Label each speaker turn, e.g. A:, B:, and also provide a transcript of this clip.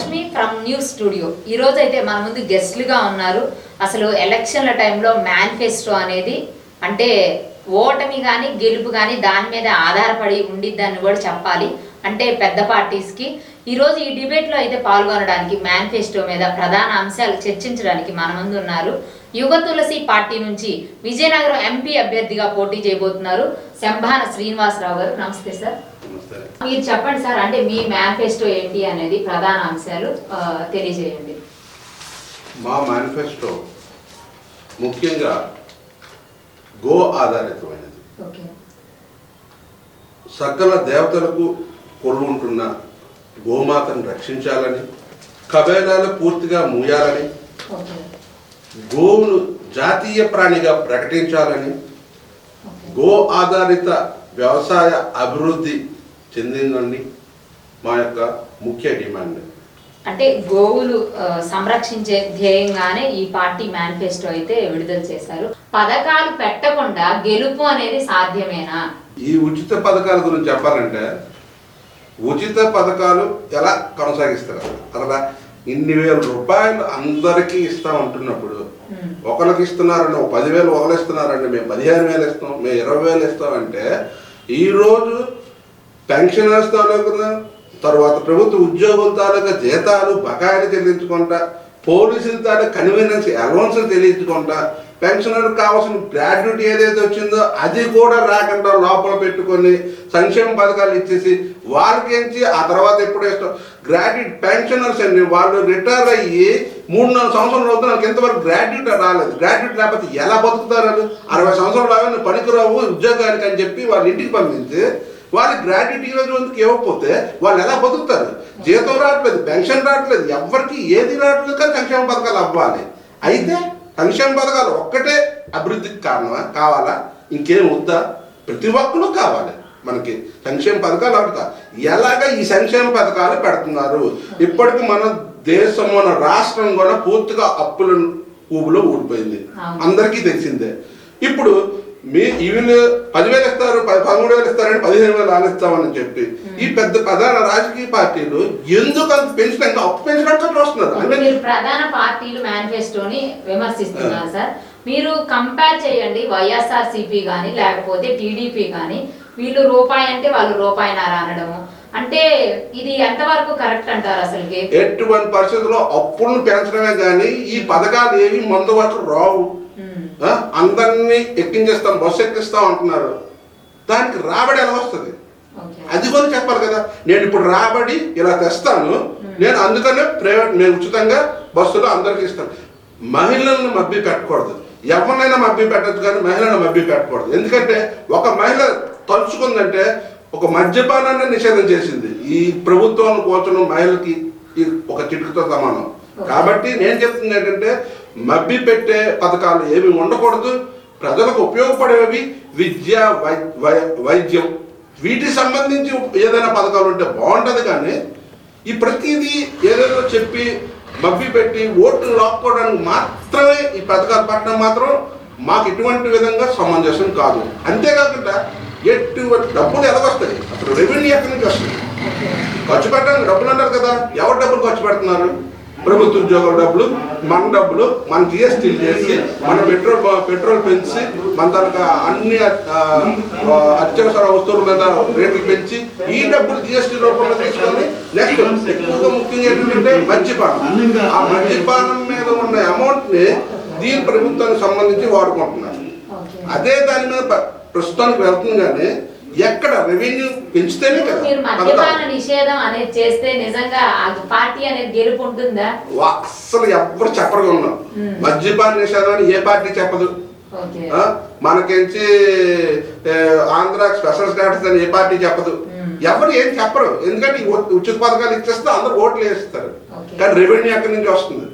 A: Mahalakshmi from news studio. ఈ రోజు అయితే మన ముందు గెస్ట్లుగా ఉన్నారు. అసలు ఎలక్షన్ల టైంలో మేనిఫెస్టో అనేది అంటే ఓటమి కానీ గెలుపు కానీ దాని మీద ఆధారపడి ఉండిద్దని కూడా చెప్పాలి. అంటే పెద్ద పార్టీస్కి. ఈరోజు ఈ డిబేట్లో అయితే పాల్గొనడానికి మేనిఫెస్టో మీద ప్రధాన అంశాలు చర్చించడానికి మన ముందు ఉన్నారు. యుగ తులసి పార్టీ నుంచి విజయనగరం ఎంపీ అభ్యర్థిగా పోటీ చేయబోతున్నారు శంభాన శ్రీనివాసరావు గారు. నమస్తే సార్. మీరు చెప్పండి సార్ అంటే మీ మేనిఫెస్టో ఏంటి అనేది ప్రధాన అంశాలు తెలియజేయండి.
B: మా మేనిఫెస్టో ముఖ్యంగా గో ఆధారితమైనది.
A: ఓకే.
B: సకల దేవతలకు కొలువుంటున్న గోమాతను రక్షించాలని కబేలాలు పూర్తిగా మూయాలని
A: ఓకే.
B: గోవును జాతీయ ప్రాణిగా ప్రకటించాలని గో ఆధారిత వ్యవసాయ అభివృద్ధి చెందిందని మా యొక్క ముఖ్య డిమాండ్.
A: అంటే గోవులు సంరక్షించే ధ్యేయంగానే ఈ పార్టీ మేనిఫెస్టో అయితే విడుదల చేశారు. పథకాలు పెట్టకుండా గెలుపు అనేది సాధ్యమేనా?
B: ఈ ఉచిత పథకాల గురించి చెప్పాలంటే ఉచిత పథకాలు ఎలా కొనసాగిస్తారు? అసలు ఇన్ని వేల రూపాయలు అందరికీ ఇస్తాం అంటున్నప్పుడు
A: ఉమ్,
B: ఒకరికి ఇస్తున్నారండి ఒక పదివేలు ఒకరు ఇస్తున్నారండి మేము పదిహేను వేలు ఇస్తాం మేము ఇరవై వేలు ఇస్తామంటే ఈరోజు పెన్షనర్స్ తాలూకున తర్వాత ప్రభుత్వ ఉద్యోగుల తాలూకా జీతాలు బకాయిలు చెల్లించుకుంటా పోలీసుల తాట కన్వీనియన్స్ అలవన్స్లు తెలియకుండా పెన్షనర్ కావాల్సిన గ్రాడ్యుటీ ఏదైతే వచ్చిందో అది కూడా రాకుండా లోపల పెట్టుకొని సంక్షేమ పథకాలు ఇచ్చేసి వాళ్ళకించి ఆ తర్వాత ఎప్పుడు ఇష్టం గ్రాడ్యుట్ పెన్షనర్స్ అండి వాళ్ళు రిటైర్ అయ్యి మూడు నాలుగు సంవత్సరాలు అవుతున్న వాళ్ళకి ఇంతవరకు గ్రాడ్యుయేట్ రాలేదు. గ్రాడ్యుయేట్ లేకపోతే ఎలా బతుకుతారు అరవై సంవత్సరాలు రావాలి పనికిరావు ఉద్యోగానికి అని చెప్పి వాళ్ళ ఇంటికి పంపించి వాళ్ళు గ్రాడ్యుయేట్ ఈ రోజు వంతుకి ఇవ్వకపోతే వాళ్ళు ఎలా బతుకుతారు? జీతం రావట్లేదు పెన్షన్ రావట్లేదు ఎవరికి ఏది రావట్లేదు కానీ సంక్షేమ పథకాలు అవ్వాలి. అయితే సంక్షేమ పథకాలు ఒక్కటే అభివృద్ధికి కారణమా? కావాలా? ఇంకేం వద్దా? ప్రతి ఒక్కరు కావాలి మనకి. సంక్షేమ పథకాలు అడుగుతా ఎలాగ ఈ సంక్షేమ పథకాలు పెడుతున్నారు? ఇప్పటికి మన దేశం మన రాష్ట్రం కూడా పూర్తిగా అప్పుల ఊబులో ఊడిపోయింది. అందరికీ తెలిసిందే. ఇప్పుడు మీ వీళ్ళు పదివేలు ఇస్తారు పదమూడు వేలు ఇస్తారని పదిహేను వేలు ఆనిస్తామని చెప్పి ఈ పెద్ద ప్రధాన రాజకీయ పార్టీలు ఎందుకు అంత పెంచిన ఇంకా అప్పు పెంచినట్టు చూస్తున్నారు
A: ప్రధాన పార్టీలు మేనిఫెస్టోని విమర్శిస్తున్నారు సార్. మీరు కంపేర్ చేయండి వైఎస్ఆర్ సిపి కానీ లేకపోతే టీడీపీ కానీ వీళ్ళు రూపాయి అంటే వాళ్ళు రూపాయిన్నర అనడము. అంటే ఇది ఎంతవరకు కరెక్ట్ అంటారు అసలుకి?
B: ఎటువంటి పరిస్థితుల్లో అప్పులను పెంచడమే కానీ ఈ పథకాలు ఏవి మందు వరకు రావు? అందరినీ ఎక్కించేస్తాం బస్సు ఎక్కిస్తాం అంటున్నారు. దానికి రాబడి ఎలా వస్తుంది? అది కూడా చెప్పాలి కదా. నేను ఇప్పుడు రాబడి ఇలా తెస్తాను. నేను అందుకనే ప్రైవేట్ నేను ఉచితంగా బస్సులో అందరికీ ఇస్తాను. మహిళలను మభ్య పెట్టకూడదు. ఎవరినైనా మభ్య పెట్టచ్చు కానీ మహిళలను మభ్య పెట్టకూడదు. ఎందుకంటే ఒక మహిళ తలుచుకుందంటే ఒక మద్యపానాన్ని నిషేధం చేసింది. ఈ ప్రభుత్వం కూర్చొని మహిళకి ఒక చిటుకుతో సమానం. కాబట్టి నేను చెప్తుంది ఏంటంటే మబ్బి పెట్టే పథకాలు ఏమి ఉండకూడదు? ప్రజలకు ఉపయోగపడేవి విద్య వై- వై- వైద్యం. వీటికి సంబంధించి ఏదైనా పథకాలు ఉంటే బాగుంటుంది కానీ ఈ ప్రతిదీ ఏదేదో చెప్పి మబ్బి పెట్టి ఓట్లు లాక్కోవడానికి మాత్రమే ఈ పథకాలు పట్టడం మాత్రం మాకు ఇటువంటి విధంగా సమంజసం కాదు. అంతేకాకుండా ఎటువంటి డబ్బులు ఎలాగొస్తాయి? అసలు రెవెన్యూ ఎక్కడి నుంచి వస్తుంది? ఖర్చు పెట్టడానికి డబ్బులు అంటారు కదా ఎవరు డబ్బులు ఖర్చు పెడుతున్నారు? ప్రభుత్వ ఉద్యోగుల డబ్బులు మన డబ్బులు మన జిఎస్టీలు చేసి మన పెట్రోల్ పెట్రోల్ పెంచి మన తనక అన్ని అత్యవసర వస్తువుల మీద రేట్లు పెంచి ఈ డబ్బులు జిఎస్టీ రూపంలో తీసుకొని నెక్స్ట్ ఎక్కువగా ముఖ్యంగా ఏంటంటే మద్యపానం. ఆ మద్యపానం మీద ఉన్న అమౌంట్ని దీని ప్రభుత్వానికి సంబంధించి వాడుకుంటున్నారు. అదే దాని మీద ప్రస్తుతానికి వెళ్తుంది కానీ ఎక్కడ రెవెన్యూ పెంచితేనే కదా
A: మీరు. మద్యపాన నిషేధం అనేది చేస్తే నిజంగా ఆ పార్టీ అనేది గెలుపు ఉంటుందా
B: ఎవ్వరు చెప్పరుగా ఉన్నాం
A: మ్మ్.
B: మద్యపాన నిషేధం అని ఏ పార్టీ చెప్పదు? మనకించి ఆంధ్ర స్పెషల్ స్టాటస్ అని ఏ పార్టీ చెప్పదు. ఎవరు ఏం చెప్పరు ఎందుకంటే ఉచిత పథకాలు ఇచ్చేస్తే అందరు ఓట్లు వేస్తారు. కానీ రెవెన్యూ ఎక్కడి నుంచి వస్తుంది